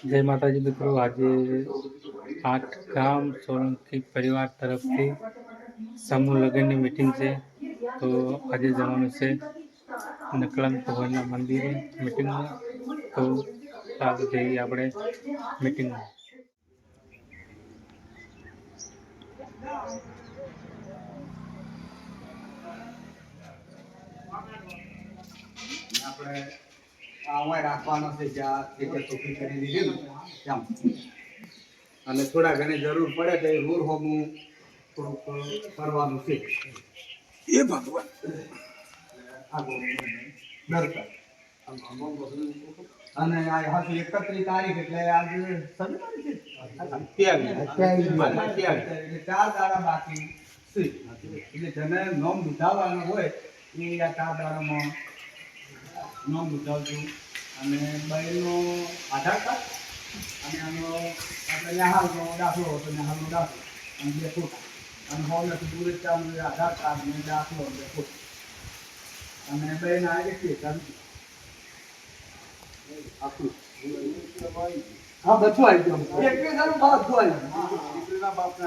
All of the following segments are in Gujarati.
જય માતાજી મિત્રો આજે આઠ ગામ સોલંકી પરિવાર તરફથી સમૂહ લગ્નની મિટિંગ છે તો આજે જવાનું છે નકલંક ભગવાનના મંદિરે મિટિંગમાં તો ચાલો જઈએ આપણે મિટિંગમાં આપણે આમાં રાખવાનો છે જ્યાં ઠેકે ચોખ્ખી કરી દીધેલું. તેમ અને થોડા ઘણી જરૂર પડે તો એ રૂર હોમું થોડુંક કરવાનું છે. એ ભગવાન. દરકાર અને આ હતી એકત્રીસ તારીખ એટલે આજે એટલે ચાર દાડા બાકી એટલે જેને નોમ દુધાવાનું હોય એ આ ચાર દાડામાં નોમ દુધાવજો અને બહેરનો આધાર કાર્ડ અને આનો આપણે નહાલનો દાખલો હતો તો નેહાલનો દાખલો અને બે ફોટા. અને હોલથી દૂર જ આધાર કાર્ડ ને દાખલો બે ફોટા. અને બહેન આ એક આખું. હા બધું આવી ગયું. એક બે દાડું બધું આવી ગયું બાપને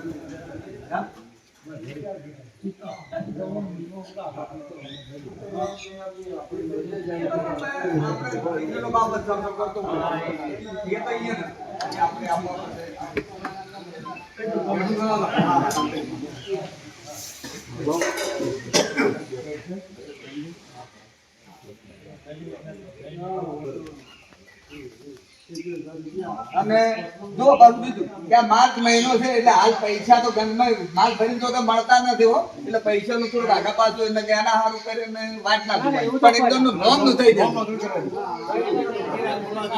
કરતો એ તો અહીંયા આપણે અને જો બીજું કે માર્ચ મહિનો છે એટલે હાલ પૈસા તો ગંદમાં માલ ભરી તો મળતા નથી હો. એટલે પૈસા નું થોડું આગા પાછું એટલે કે એના સારું કરીને વાત ના પણ એકદમ નોમનું થઈ જાય.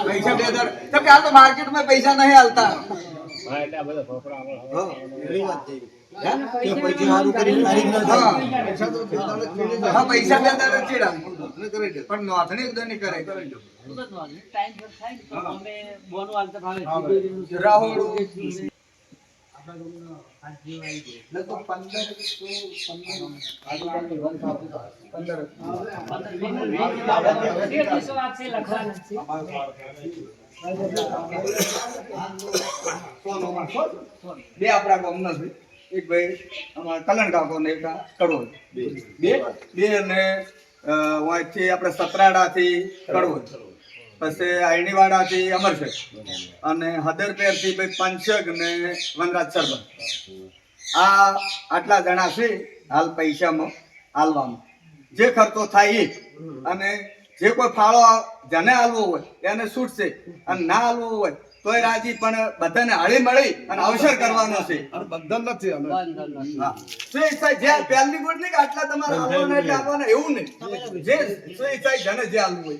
પૈસા બે હજાર. કેમ કે હાલ તો માર્કેટમાં પૈસા નહીં હાલતા. હા હા, પૈસા બે હજાર ચેડા પણ નોંધણી એકદમ નહીં કરે. રાહુલ. લગભગ પંદર પંદર. બે આપણા ગામના છે. એક ભાઈ અમારા કલણ કાકો ને એક કડોલ બે. બે? અને અ, વાંચથી આપણે સતરાડાથી કડોલ પછી આયણીવાડાથી અમરશેખ અને હદરપેરથી ભાઈ પંચગ ને વનરાજ સરબત આ આટલા જણા છે હાલ પૈસામાં હાલવામાં. જે ખર્ચો થાય એ અને જે કોઈ ફાળો જેને હાલવો હોય એને છૂટશે. અને ના હાલવો હોય તોય રાજી પણ બધાને હળી મળી અને અવસર કરવાનો છે. બંધન નથી હા. જે પહેલી ગોળ નહીં કે આટલા તમારે હાલવાના એટલે હાલવાના એવું નહીં. જે શ્રી ઈચ્છા જેને જે આવવું હોય.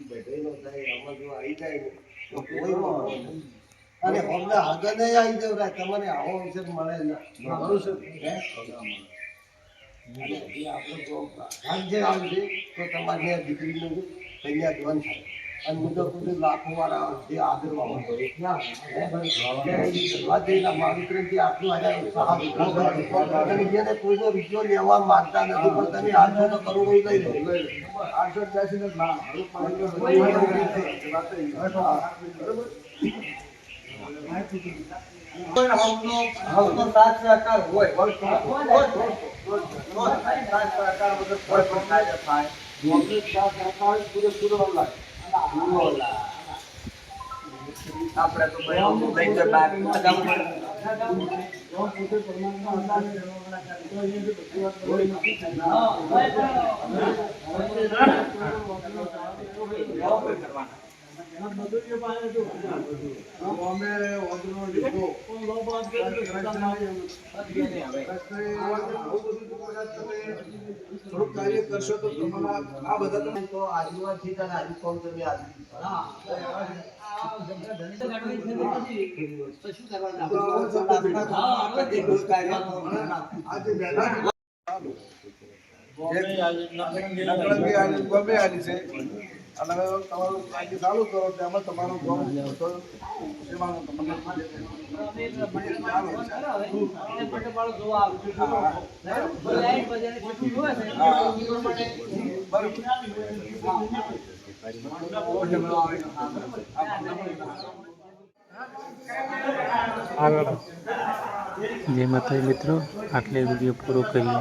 હા આડે મળે સેવા સેવા સેવા સેવા સેવા આટલું બધું. અને અમને આગળ નહીં આવી જવરાય તમને આવો અવસર મળે ને અને હજી આપણે જો આવશે તો તમારી દીકરીનું કન્યા ધ્વન થાય. અને મુદ્દો કુટુંબ લાખો વાળા જે આદર હોય. ત્યાં આટલું આજે ઉત્સાહ કોઈનો રૂપિયો લેવા માંગતા નથી પણ તમે આઠસો તો કરોડો લઈ લો. આઠસો ત્યાંસી હમનો હમનો સહકાર હોય. તો જ સાથ સહકાર વગર કોઈ પણ કાર્ય થાય. આપણે તો ભાઈ તો બાર કરવાના અમે વધુનો લીધો થોડુંક કાર્ય કરશો તો તમારા આ બધા તો આદિવાસી અને આદિકોમ તમે આજે બેઠા નકળંગી આલી ગમે છે. અને તમારું કાર્ય ચાલુ કરો તેમાં તમારું ગામ તો સેવાનું તમને ચાલે છે. જય મિત્રો આટલે વીડિયો પૂરો કરીએ